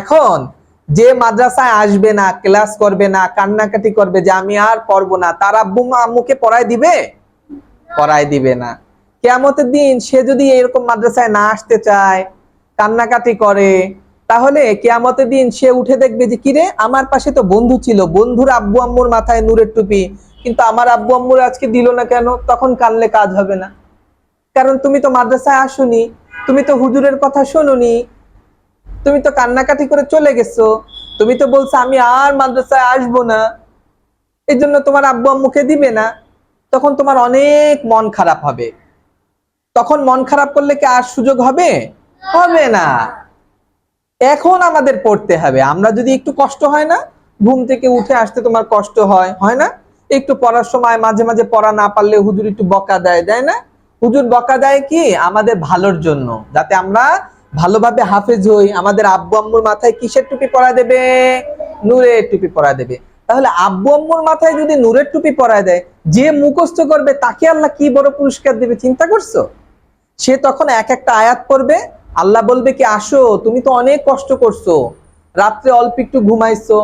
এখন যে মাদ্রাসায় আসবে না, ক্লাস করবে না, কান্নাকাটি করবে যে আমি আর পড়ব না, তার আব্বু মা আম্মুকে পড়ায় দিবে? পড়ায় দিবে না। কেয়ামতের দিন সে যদি এরকম মাদ্রাসায় না আসতে চায়, কান্নাকাটি করে, তাহলে কেয়ামতের দিন সে উঠে দেখবে যে, কিরে, আমার পাশে তো বন্ধু ছিল, বন্ধুর আব্বু আম্মুর মাথায় নূরের টুপি, কিন্তু আমার আব্বু আম্মুর আজকে দিল না কেন? তখন কানলে কাজ হবে না। কারণ তুমি তো মাদ্রাসায় আসোনি, তুমি তো হুজুরের কথা শোনোনি তুমি তো কান্নাকাটি করে চলে গেছো। তুমি তো বলছো, আমি আর মাদ্রাসায় আসব না। এই জন্য তোমার আব্বু আম্মুকে দিবে না। তখন তোমার অনেক মন খারাপ হবে। তখন মন খারাপ করলে কি আর সুযোগ হবে? হবে না। এখন আমাদের পড়তে হবে। আমরা যদি একটু কষ্ট হয় না, ঘুম থেকে উঠে আসতে তোমার কষ্ট হয় হয় না? একটু পড়ার সময় মাঝে মাঝে পড়া না পারলে হুজুর একটু বকা দেয় দেয় না? হুজুর বকা দেয় কি? আমাদের ভালোর জন্য, যাতে আমরা ভালোভাবে হাফেজ হই, আমাদের আব্বু আম্মুর মাথায় কিসের টুপি পরা দেবে? নূরের টুপি পরা দেবে। তাহলে আব্বু আম্মুর মাথায় যদি নূরের টুপি পরায় দেয়, যে মুখস্থ করবে, তাকে আল্লাহ কি বড় পুরস্কার দেবে? চিন্তা করছ? সে তখন এক একটা আয়াত পড়বে, আল্লাহ বলবে কি, আসো, তুমি তো অনেক কষ্ট করছ। রাত্রে অল্প একটু ঘুমাইছো।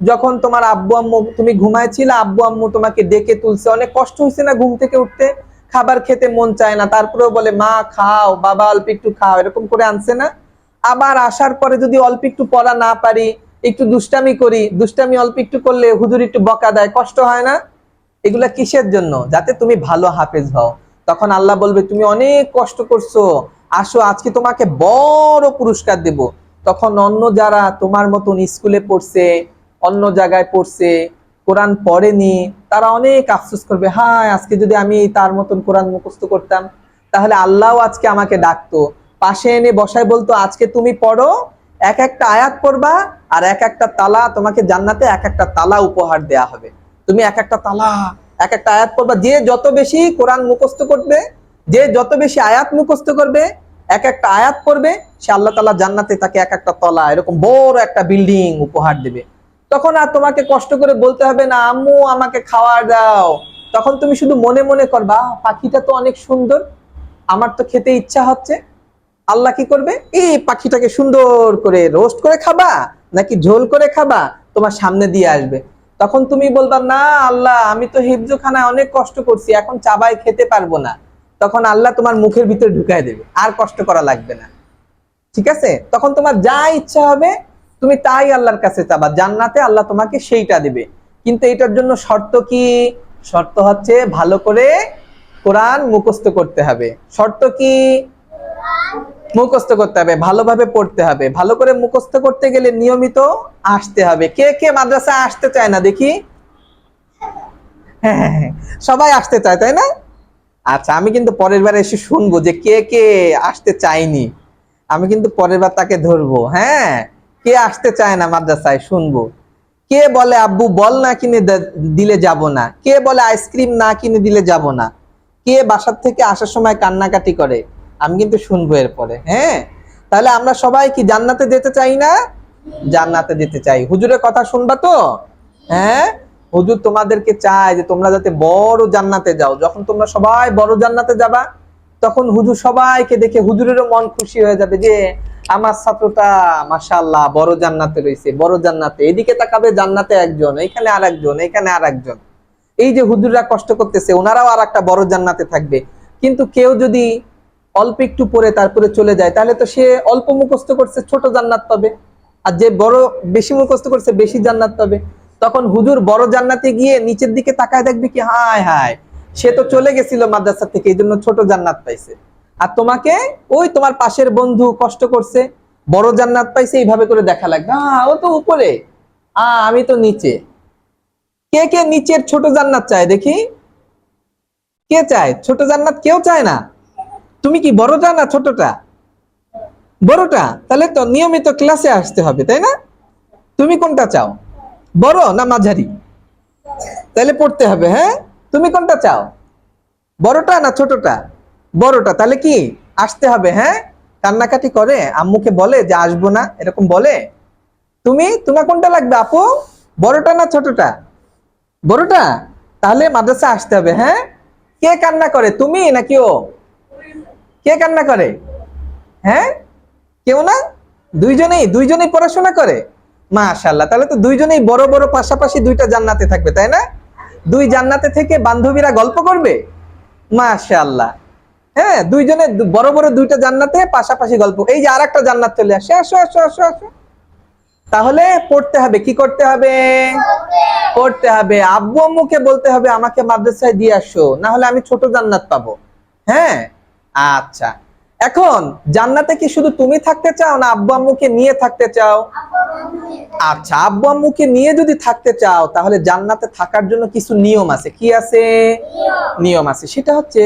যখন তোমার আব্বু আম্মু, তুমি ঘুমাইছিলে, আব্বু আম্মু তোমাকে ডেকে তুলছে। অনেক কষ্ট হয়েছে না ঘুম থেকে উঠতে? খাবার খেতে মন চায় না, তারপরেও বলে, মা, খাও, বাবা অল্প একটু খাও। এরকম করে আনছে না? আবার আসার পরে যদি অল্প একটু পড়া না পারি, একটু দুষ্টামি করি, দুষ্টামি অল্প একটু করলে হুজুর একটু বকা দেয়, কষ্ট হয় না? এগুলা কিসের জন্য? যাতে তুমি ভালো হাফেজ হও। তখন আল্লাহ বলবে, তুমি অনেক কষ্ট করছ। আসো, আজকে তোমাকে বড় পুরস্কার দেব। তখন অন্য যারা তোমার মতন স্কুলে পড়ছে, অন্য জায়গায় পড়ছে কোরআন পড়েনি, তারা অনেক আফসোস করবে, হায়, আজকে যদি আমি তার মতন কোরআন মুখস্থ করতাম, তাহলে আল্লাহও আজকে আমাকে ডাকতো। পাশে এনে বসায় বলতো, আজকে তুমি পড়ো, এক একটা আয়াত পড়বা আর এক একটা তালা তোমাকে জান্নাতে এক একটা তালা উপহার দেয়া হবে। তুমি এক একটা তালা, এক একটা আয়াত পড়বা, যে যত বেশি কোরআন মুখস্থ করবে, যে যত বেশি আয়াত মুখস্থ করবে, এক একটা আয়াত পড়বে, সে আল্লাহ তালা জান্নাতে তাকে এক একটা তলা, এরকম বড় একটা বিল্ডিং উপহার দেবে। তখন আর তোমাকে কষ্ট করে বলতে হবে না, আম্মু, আমাকে খাওয়ার দাও। তখন তুমি শুধু মনে মনে করবা, পাখিটা তো অনেক সুন্দর, আমার তো খেতে ইচ্ছা হচ্ছে। আল্লাহ কি করবে? এই পাখিটাকে সুন্দর করে রোস্ট করে খাবা, নাকি ঝোল করে খাবা, তোমার সামনে দিয়ে আসবে। তখন তুমি বলবা, না, আল্লাহ, আমি তো হিফজোখানায় অনেক কষ্ট করছি, এখন চাবাই খেতে পারব না। তখন আল্লাহ তোমার মুখের ভিতরে ঢুকাই দেবে, আর কষ্ট করা লাগবে না। ঠিক আছে? তখন তোমার যা ইচ্ছা হবে তুমি তাই আল্লাহর কাছে চাবা। জান্নাতে আল্লাহ তোমাকে সেইটা দেবে। কিন্তু এটার জন্য শর্ত কি? শর্ত হচ্ছে ভালো করে কোরআন মুখস্থ করতে হবে। শর্ত কি? মুখস্থ করতে হবে ভালোভাবে পড়তে হবে। ভালো করে মুখস্থ করতে গেলে নিয়মিত আসতে হবে। কে কে মাদ্রাসায় আসতে চায় না দেখি? হ্যাঁ হ্যাঁ, হ্যাঁ। সবাই আসতে চায় তাই না? আচ্ছা আমি কিন্তু পরের বার এসে শুনব যে কে কে আসতে চায়নি। আমি কিন্তু পরের বার তাকে ধরবো হ্যাঁ? কে আসতে চায় না মাদ্রাসায় শুনব? কে বলে, আব্বু, বল না কিনে দিলে যাব না। কে বলে, আইসক্রিম না কিনে দিলে যাব না। কে বাসার থেকে আসার সময় কান্নাকাটি করে? আমি কিন্তু শুনব এরপরে হ্যাঁ? তাহলে আমরা সবাই কি জান্নাতে যেতে চাই না? জান্নাতে যেতে চাই। হুজুরের কথা শুনবা তো? হ্যাঁ? হুজুর তোমাদেরকে চায় যে তোমরা যাতে বড় জান্নাতে যাও। যখন তোমরা সবাই বড় জান্নাতে যাবা, তখন হুজুর সবাইকে দেখে হুজুরেরও মন খুশি হয়ে যাবে যে আমার ছাত্রটা, মাশাআল্লাহ, বড় জান্নাতে রয়েছে বড় জান্নাতে। এদিকে তাকাবে জান্নাতে একজন, এখানে আর একজন এখানে আর একজন এই যে হুজুররা কষ্ট করতেছে, ওনারাও আর একটা বড় জান্নাতে থাকবে। কিন্তু কেউ যদি অল্প একটু পরে তারপরে চলে যায়, তাহলে তো সে অল্প মুখস্থ করছে, ছোট জান্নাত পাবে। আর যে বড়, বেশি মুখস্থ করছে, বেশি জান্নাত পাবে। তখন হুজুর বড় জান্নাতে গিয়ে নিচের দিকে তাকায় দেখবে কি, হায় হায়। সে তো চলে গেছিল মাদ্রাসা থেকে, এই জন্য ছোট জান্নাত পাইছে। আর তোমাকে ওই তোমার পাশের বন্ধু কষ্ট করছে, বড় জান্নাত পাইছে, এইভাবে করে দেখা লাগবে। হ্যাঁ ও তো উপরে। আ, আমি তো নিচে। কে কে নিচের ছোট জান্নাত চায় দেখি? কে চায়? ছোট জান্নাত কেউ চায় না। তুমি কি বড়টা না ছোটটা? বড়টা? তাহলে তো নিয়মিত ক্লাসে আসতে হবে, তাই না? তুমি কোনটা চাও? বড় না মাঝারি? তাহলে পড়তে হবে হ্যাঁ? তুমি কোনটা চাও? বড়টা না ছোটটা? বড়টা, তাহলে কি? আসতে হবে হ্যাঁ? কান্নাকাটি করে, আম্মুকে বলে যে আসব না, এরকম বলে? তুমি, তোমার কোনটা লাগবে আপু? বড়টা না ছোটটা? বড়টা? তাহলে মাদ্রাসা আসতে হবে হ্যাঁ? কে কান্না করে, তুমি নাকি ও? কে কান্না করে? হ্যাঁ? কেউ না? দুইজনেই দুইজনেই পড়াশোনা করে? মাশাল্লাহ তাহলে তো দুইজনেই বড় বড় পাশাপাশি দুইটা জান্নাতে থাকবে, তাই না? দুই জান্নাতে থেকে বান্ধবীরা গল্প করবে? মাশাল্লাহ হ্যাঁ দুইজনে বড় বড় দুইটা জান্নাতে পাশাপাশি গল্প। এই যে আরেকটা জান্নাত চলে আসে। আসো আসো আসো আসো। তাহলে পড়তে হবে। কি করতে হবে? পড়তে হবে। আব্বু আম্মুকে বলতে হবে, আমাকে মাদ্রাসায় দিয়ে আসো। না হলে আমি ছোট জান্নাত পাবো। হ্যাঁ? আচ্ছা। এখন, জান্নাতে কি শুধু তুমি থাকতে চাও না আব্বু আম্মুকে নিয়ে থাকতে চাও? আচ্ছা আব্বু আম্মুকে নিয়ে যদি থাকতে চাও, তাহলে জান্নাতে থাকার জন্য কিছু নিয়ম আছে। কি আছে? নিয়ম আছে। সেটা হচ্ছে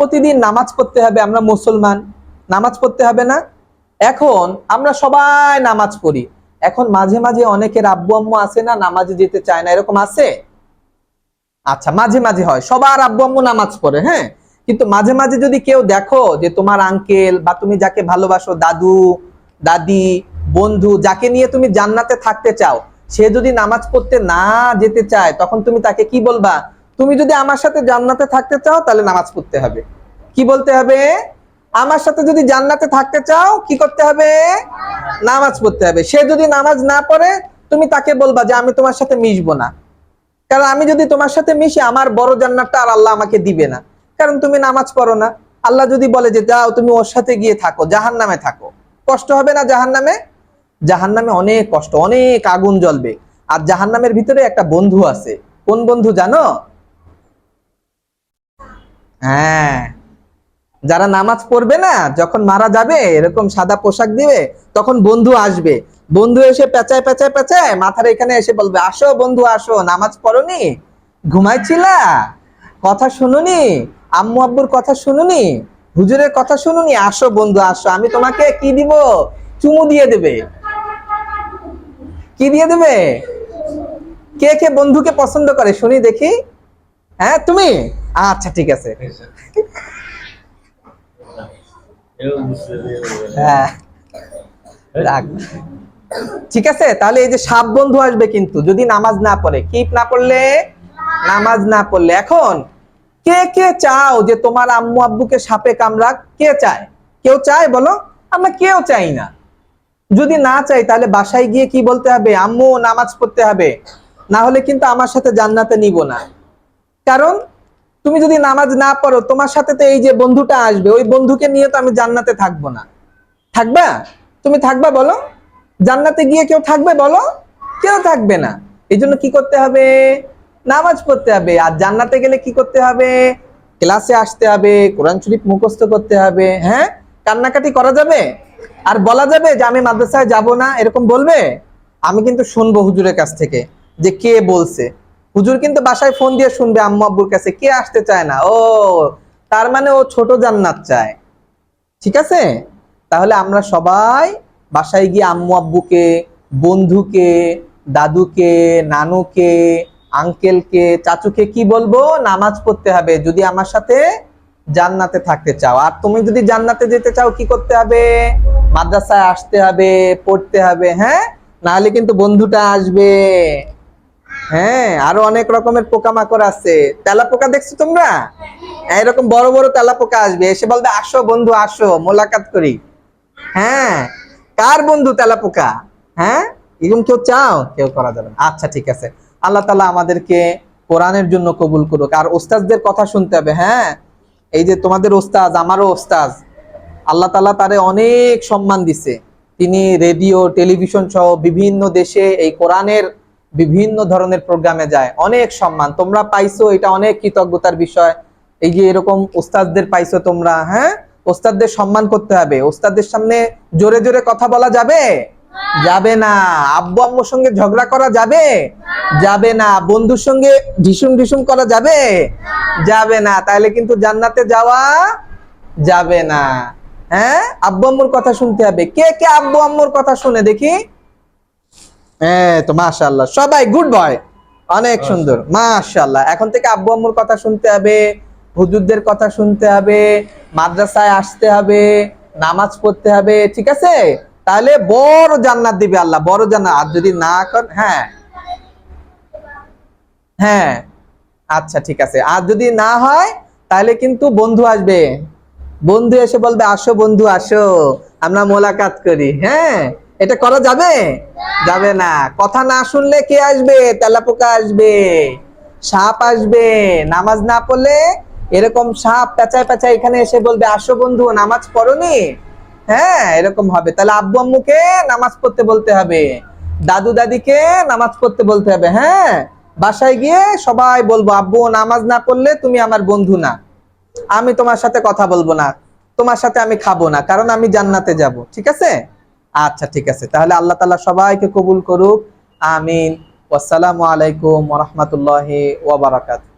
প্রতিদিন নামাজ পড়তে হবে আমরা মুসলমান। নামাজ পড়তে হবে না? এখন আমরা সবাই নামাজ পড়ি। এখন মাঝে মাঝে অনেকের আব্বু আম্মু আছে না, নামাজে যেতে চায় না, এরকম আছে? আচ্ছা মাঝে মাঝে হয়। সবার আব্বু আম্মু নামাজ পড়ে হ্যাঁ? কিন্তু মাঝে মাঝে যদি কেউ দেখো যে তোমার আঙ্কেল বা তুমি যাকে ভালোবাসো, দাদু, দাদি, বন্ধু, যাকে নিয়ে তুমি জান্নাতে থাকতে চাও, সে যদি নামাজ পড়তে না যেতে চায়, তখন তুমি তাকে কি বলবা? তুমি যদি আমার সাথে জান্নাতে থাকতে চাও, তাহলে নামাজ পড়তে হবে। কি বলতে হবে? আমার সাথে যদি জান্নাতে থাকতে চাও, কি করতে হবে? নামাজ পড়তে হবে। সে যদি নামাজ না পড়ে, তুমি তাকে বলবা যে, আমি তোমার সাথে মিশবো না। কারণ আমি যদি তোমার সাথে মিশি, আমার বড় জান্নাতটা আর আল্লাহ আমাকে দিবে না। কারণ তুমি নামাজ পড়ো না। আল্লাহ যদি বলে যে, যাও, তুমি ওর সাথে গিয়ে থাকো জাহান নামে থাকো। কষ্ট হবে না জাহান নামে জাহান নামে অনেক কষ্ট, অনেক আগুন জ্বলবে। আর জাহান নামের ভিতরে একটা বন্ধু আছে। কোন বন্ধু জানো? হ্যাঁ। যারা নামাজ পড়বে না, যখন মারা যাবে, এরকম সাদা পোশাক দিবে, তখন বন্ধু আসবে। বন্ধু এসে পেঁচায় পেঁচায় পেঁচায় মাথার এখানে এসে বলবে, আসো বন্ধু, আসো, নামাজ পড়নি? ঘুমাইছিলা? কথা শুনুনি? আম্মু আব্বুর কথা শুনুনি? হুজুরের কথা শুনুনি? আসো বন্ধু, আসো, আমি তোমাকে কি দিব? চুমু দিয়ে দেবে। কি দিয়ে দেবে? কে কে বন্ধুকে পছন্দ করে? শুনি দেখি। হ্যাঁ তুমি? আচ্ছা ঠিক আছে। হ্যাঁ। ঠিক আছে? তাহলে এই যে সাপ বন্ধু আসবে কিন্তু, যদি নামাজ না পড়ে কি না পড়লে? নামাজ না পড়লে। এখন, কে কে চাও যে তোমার আম্মু আব্বুকে সাপে কামড়াক? কে চায়? কেউ চায় বলো? আমরা কেউ চাই না। যদি না চাই, তাহলে বাসায় গিয়ে কি বলতে হবে? আম্মু, নামাজ পড়তে হবে। না হলে কিন্তু আমার সাথে জান্নাতে নিব না। কারণ তুমি যদি নামাজ না পড়ো, তোমার সাথে তো এই যে বন্ধুটা আসবে, ওই বন্ধুকে নিয়ে তো আমি জান্নাতে থাকব না। থাকবা? তুমি থাকবা বলো? জান্নাতে গিয়ে কেউ থাকবে বলো? কেউ থাকবে না। এই জন্য কি করতে হবে? নামাজ পড়তে হবে। আর জান্নাতে গেলে কি করতে হবে? ক্লাসে আসতে হবে, কোরআন শরীফ মুখস্থ করতে হবে হ্যাঁ? কান্নাকাটি করা যাবে? আর বলা যাবে যে, আমি মাদ্রাসায় যাব না, এরকম বলবে? আমি কিন্তু শুনব হুজুরের কাছ থেকে যে কে বলছে। হুজুর কিন্তু বাসায় ফোন দিয়ে শুনবে, আম্মু আব্বুর কাছে, কে আসতে চায় না? ও, তার মানে ও ছোট জান্নাত চায়। ঠিক আছে? তাহলে আমরা সবাই বাসায় গিয়ে আম্মু আব্বুকে, বন্ধুকে, দাদুকে, নানুকে, আঙ্কেলকে, চাচুকে কি বলব? নামাজ পড়তে হবে। যদি আমার সাথে জান্নাতে থাকতে চাও। আর তুমি যদি জান্নাতে যেতে চাও, কি করতে হবে? মাদ্রাসায় আসতে হবে, পড়তে হবে হ্যাঁ? নাহলে কিন্তু বন্ধুটা আসবে। হ্যাঁ আরও অনেক রকমের পোকামাকড় আছে। তেলা পোকা দেখছ তোমরা? এরকম বড় বড় তেলা পোকা আসবে। এসে বলবে আসো বন্ধু আসো মোলাকাত করি। হ্যাঁ কার বন্ধু তেলা পোকা হ্যাঁ? এরকম কেউ চাও? কেউ করা যাবে আচ্ছা ঠিক আছে। আল্লাহ তালা আমাদেরকে কোরআনের জন্য কবুল করুক। আর ওস্তাজদের কথা শুনতে হবে হ্যাঁ? এই যে তোমাদের ওস্তাজ আমারও ওস্তাজ আল্লাহ তালা তারে অনেক সম্মান দিছে। তিনি রেডিও টেলিভিশন সহ বিভিন্ন দেশে এই কোরআনের বিভিন্ন ধরনের প্রোগ্রামে যায়। অনেক সম্মান। তোমরা পাইছো, এটা অনেক কৃতজ্ঞতার বিষয়। এই যে এরকম ওস্তাদদের পাইছো তোমরা হ্যাঁ? ওস্তাদদের সম্মান করতে হবে। ওস্তাদদের সামনে জোরে জোরে কথা বলা যাবে? যাবে না। আব্বু আম্মুর সঙ্গে ঝগড়া করা যাবে? যাবে না। বন্ধুর সঙ্গে ঢিসুম ঢিসুম করা যাবে? যাবে না। তাহলে কিন্তু জান্নাতে যাওয়া যাবে না। হ্যাঁ? আব্বু আম্মুর কথা শুনতে হবে। কে কে আব্বু আম্মুর কথা শুনে দেখি? হ্যাঁ তো মাশাআল্লাহ। সবাই গুড বয় অনেক সুন্দর। মাশাআল্লাহ। এখন থেকে আব্বু আম্মুর কথা শুনতে হবে হুজুরদের কথা শুনতে হবে মাদ্রাসায় আসতে হবে নামাজ পড়তে হবে ঠিক আছে? তাহলে বড় জান্নাত দিবে আল্লাহ বড় জান্নাত। আর যদি না কর হ্যাঁ। হ্যাঁ। আচ্ছা ঠিক আছে। আর যদি না হয় তাহলে কিন্তু বন্ধু আসবে। বন্ধু এসে বলবে আসো বন্ধু আসো। আমরা মোলাকাত করি। হ্যাঁ? এটা করা যাবে? যাবে না। কথা না শুনলে কে আসবে? তেলাপোকা আসবে। সাপ আসবে। নামাজ না পড়লে এরকম সাপ পেঁচায় পেঁচায় এখানে এসে বলবে, আসো বন্ধু, নামাজ পড়নি? হ্যাঁ এরকম হবে। তাহলে আব্বু আম্মুকে নামাজ পড়তে বলতে হবে। দাদু দাদিকে নামাজ পড়তে বলতে হবে। হ্যাঁ বাসায় গিয়ে সবাই বলব, আব্বু, নামাজ না পড়লে তুমি আমার বন্ধু না। আমি তোমার সাথে কথা বলব না। তোমার সাথে আমি খাব না, কারণ আমি জান্নাতে যাব। ঠিক আছে? আচ্ছা ঠিক আছে। তাহলে আল্লাহ তাআলা সবাইকে কবুল করুক। আমিন। আসসালামু আলাইকুম রাহমাতুল্লাহি বারাকাতুহু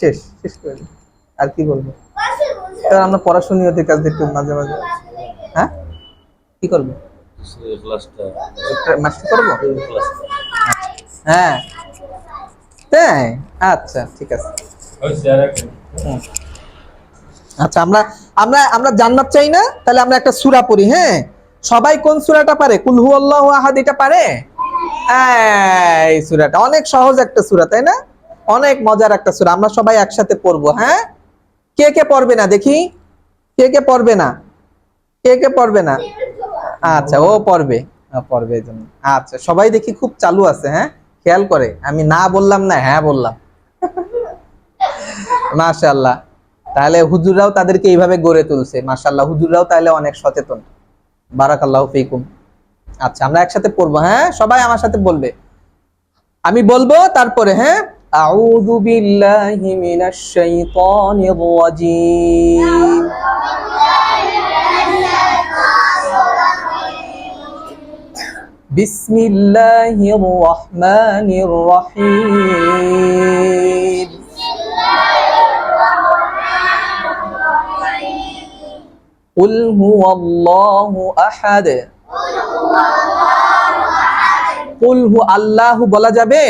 শেষ শেষ করে আর কি বলব? তাহলে আমরা পড়াশোনার কাজ একটু মাঝে মাঝে হ্যাঁ? কি করব? করব? হ্যাঁ। আচ্ছা ঠিক আছে। আচ্ছা আমরা আমরা আমরা জান্নাত চাই না, তাহলে আমরা একটা সূরা পড়ি হ্যাঁ? সবাই কোন সূরাটা পারে? কুল আল্লাহ আহাদ, এটা পারে? এই সূরাটা অনেক সহজ একটা সূরা, তাই না? অনেক মজার একটা সূরা, আমরা সবাই একসাথে পড়ব হ্যাঁ? কে কে পড়বে না, দেখি? কে কে পড়বে না? কে কে পড়বে না? আচ্ছা ও পড়বে পড়বে আচ্ছা সবাই দেখি খুব চালু আছে হ্যাঁ? খেয়াল করে, আমি না বললাম না হ্যাঁ বললাম। মাশাআল্লাহ। তাহলে হুজুররাও তাদেরকে এইভাবে গড়ে তুলছে। মাশাআল্লাহ, হুজুররাও তাহলে অনেক সচেতন। বারাকাল্লাহু ফিকুম। আচ্ছা আমরা একসাথে পড়ব হ্যাঁ? সবাই আমার সাথে বলবে। আমি বলব, তারপরে হ্যাঁ? আউযু বিল্লাহি মিনাশ শাইতানির রাজীম। বিসমিল্লাহির রহমানির রহিম। قل هو الله أحد قل هو আল্লাহু বলা যাবে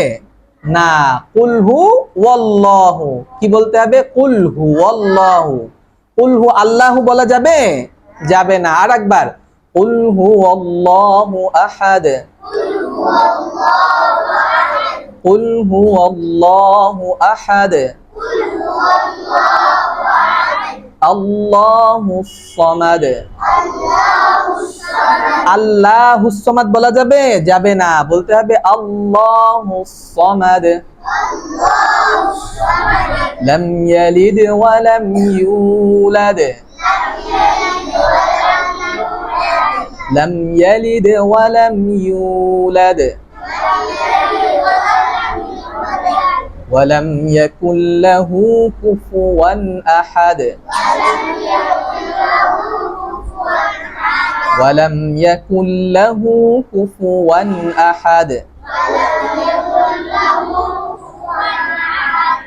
না কুল হু ওয়াল্লাহু কি বলতে হবে কুল হু ওয়াল্লাহু কুল হু আল্লাহু বলা যাবে যাবে না আর একবার কুল হু আল্লাহু আহাদ কুল হু আল্লাহু আহাদ আল্লাহু সামাদ আল্লাহু সামাদ বলা যাবে? যাবে না, বলতে হবে আল্লাহু সামাদ লাম ইয়ালিদ ওয়া লাম ইউলাদ লাম ইয়ালিদ ولم يكن له كفوا أحد ولم يكن له كفوا أحد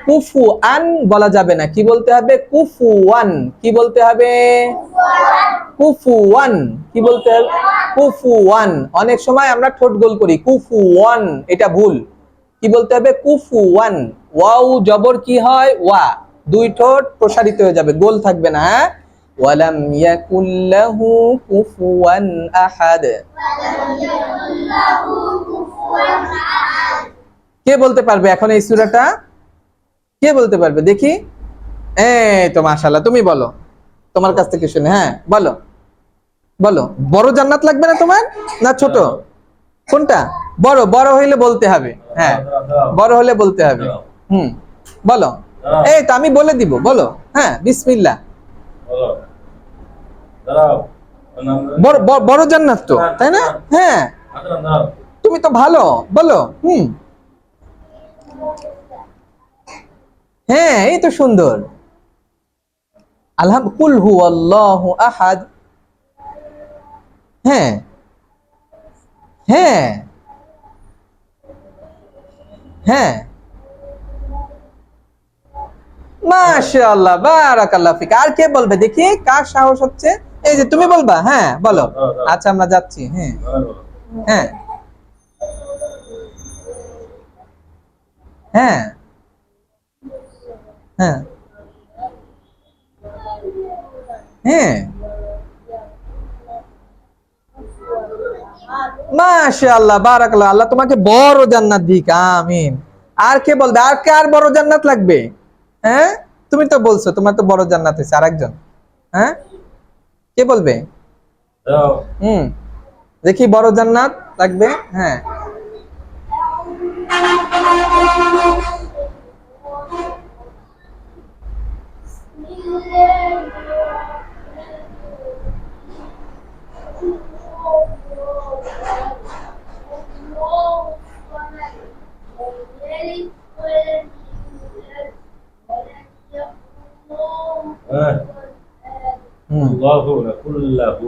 কুফু আন বলা যাবে না কি বলতে হবে কুফু ওয়ান কি বলতে হবে কুফু ওয়ান কি বলতে হবে কুফু ওয়ান অনেক সময় আমরা ঠোঁট গোল করি কুফু ওয়ান এটা ভুল কি বলতে হবে? কুফু ওয়ান ওয়াও জবর কি হয়? ওয়া। দুই ঠোঁট প্রসারিত হয়ে যাবে, গোল থাকবে না হ্যাঁ? ওয়ালাম ইয়াকুল্লাহু কুফুয়ান আহাদ। কে বলতে পারবে এখন এই সূরাটা? কে বলতে পারবে? দেখি। এই তো মাশাআল্লাহ, তুমি বলো। তোমার কাছ থেকে শুনে হ্যাঁ বলো। বলো। বড় জান্নাত লাগবে না তোমার? না ছোট? কোনটা? বড় বড় হইলে বলতে হবে। হ্যাঁ বড় হলে বলতে হবে। হুম, বলো। এই তো আমি বলে দিব, বলো। হ্যাঁ নাম বড় জান্নাত তো, তাই না? হ্যাঁ। তুমি তো ভালো, বলো। হুম। হ্যাঁ এই তো সুন্দর। আলহাম, কুল হু আল্লাহু আহাদ। হ্যাঁ। হ্যাঁ। হ্যাঁ। মাশাআল্লাহ বারাকাল্লাহ ফিক। আর কে বলবে? দেখি কার সাহস হচ্ছে? এই যে তুমি বলবা হ্যাঁ বলো। আচ্ছা আমরা যাচ্ছি হ্যাঁ। হ্যাঁ। হ্যাঁ। হ্যাঁ। হ্যাঁ। মাশাআল্লাহ বারাকাল্লাহ আল্লাহ তোমাকে বড় জান্নাত দিক আমিন। আর কে বলবে? আর কে আর বড় জান্নাত লাগবে? হ্যাঁ? তুমি তো বলছো তোমার তো বড় জান্নাত হয়েছে আরেকজন। হ্যাঁ? কে বলবে? হুম। দেখি বড় জান্নাত লাগবে? হ্যাঁ। হ্যাঁ হুম الله كله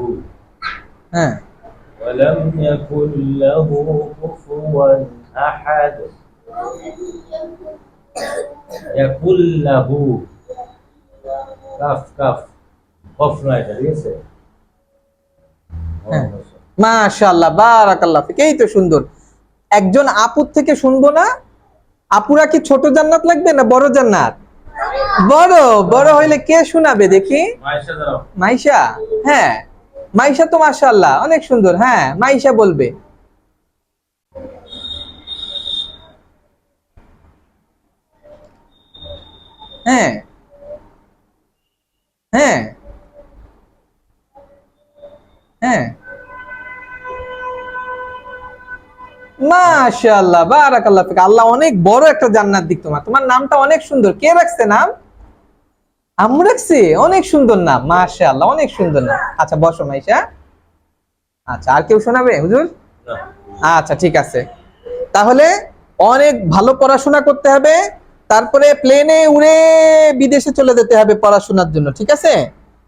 হ্যাঁ ولم يكن له كفوا أحد يكن له কাফ কাফ কফ না এটা ঠিক আছে হ্যাঁ। মাশাআল্লাহ বারাকাল্লাহ ফিক এই তো সুন্দর একজন আপুর থেকে শুনবো না আপুরা কি ছোট জান্নাত লাগবে না বড় জান্নাত? বড় বড় হইলে কে শোনাবে দেখি? মাইশা হ্যাঁ মাইশা তো মাশাআল্লাহ অনেক সুন্দর হ্যাঁ মাইশা বলবে। হ্যাঁ হ্যাঁ হ্যাঁ। মাশাআল্লাহ বারাকাল্লাহ ফিক। আল্লাহ অনেক বড় একটা জান্নাত দিক তোমার। তোমার নামটা অনেক সুন্দর। কে রাখছে নাম? আম্মু রাখছে? অনেক সুন্দর নাম মাশাআল্লাহ অনেক সুন্দর নাম। আচ্ছা বসো মাইশা। আচ্ছা আর কেউ শোনাবে? হুজুর? আচ্ছা ঠিক আছে। তাহলে অনেক ভালো পড়াশোনা করতে হবে তারপরে প্লেনে উড়ে বিদেশে চলে যেতে হবে পড়াশোনার জন্য ঠিক আছে?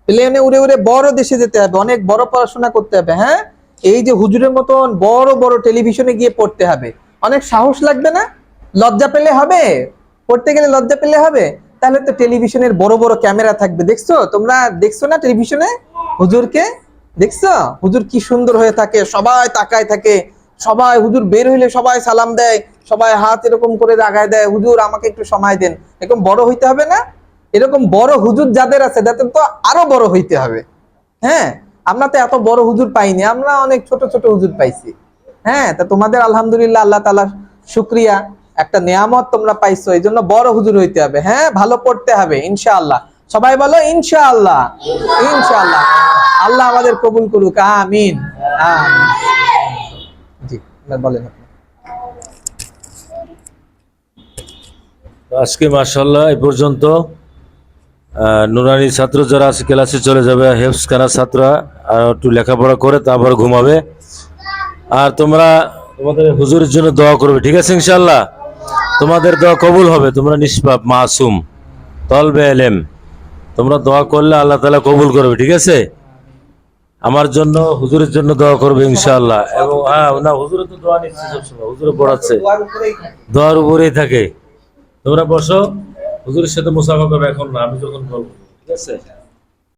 প্লেনে উড়ে উড়ে বড় দেশে যেতে হবে অনেক বড় পড়াশোনা করতে হবে হ্যাঁ? এই যে হুজুরের মতন বড় বড় টেলিভিশনে গিয়ে পড়তে হবে। অনেক সাহস লাগবে না? লজ্জা পেলে হবে? পড়তে গেলে লজ্জা পেলে হবে? তাহলে তো টেলিভিশনের বড় বড় ক্যামেরা থাকবে। দেখছ? তোমরা দেখছ না টেলিভিশনে হুজুরকে? দেখছ? হুজুর কি সুন্দর হয়ে থাকে, সবাই তাকায় থাকে। সবাই হুজুর বের হইলে সবাই সালাম দেয়, সবাই হাত এরকম করে রাগায় দেয়, হুজুর, আমাকে একটু সময় দেন। এরকম বড় হইতে হবে না? এরকম বড় হুজুর যাদের আছে, তাদের তো আরও বড় হইতে হবে। হ্যাঁ? আমরা তো এত বড় হুজুর পাইনি, আমরা অনেক ছোট ছোট হুজুর পাইছি। হ্যাঁ তা তোমাদের আলহামদুলিল্লাহ আল্লাহ তালা শুক্রিয়া, একটা নিয়ামত তোমরা পাইছো এই জন্য বড় হুজুর হইতে হবে। হ্যাঁ ভালো পড়তে হবে, ইনশাআল্লাহ। সবাই বলো, ইনশাআল্লাহ ইনশাআল্লাহ। আল্লাহ আমাদের কবুল করুক, আমিন জি বলেন আজকে মাশাল্লাহ এই পর্যন্ত। নুরানি ছাত্র যারা আছে, ক্লাসে চলে যাবে হেফস খানার ছাত্ররা আর একটু লেখাপড়া করে তারপর ঘুমাবে। আর তোমরা তোমাদের হুজুরের জন্য দোয়া করবে, ঠিক আছে ইনশাল্লাহ তোমাদের দোয়া কবুল হবে, তোমরা নিষ্পাপ, মাসুম, তলবে এলেম। তোমরা দোয়া করলে আল্লাহ তালা কবুল করবে, ঠিক আছে? আমার জন্য, হুজুরের জন্য দোয়া করবে ইনশাল্লাহ এবং হ্যাঁ না হুজুরের তো দোয়া নিচ্ছে সবসময় হুজুরে পড়াচ্ছে। দোয়ার উপরেই থাকে। তোমরা বসো। হুজুরের সাথে মুসাফা করবে এখন না আমি যখন বলব। ঠিক আছে?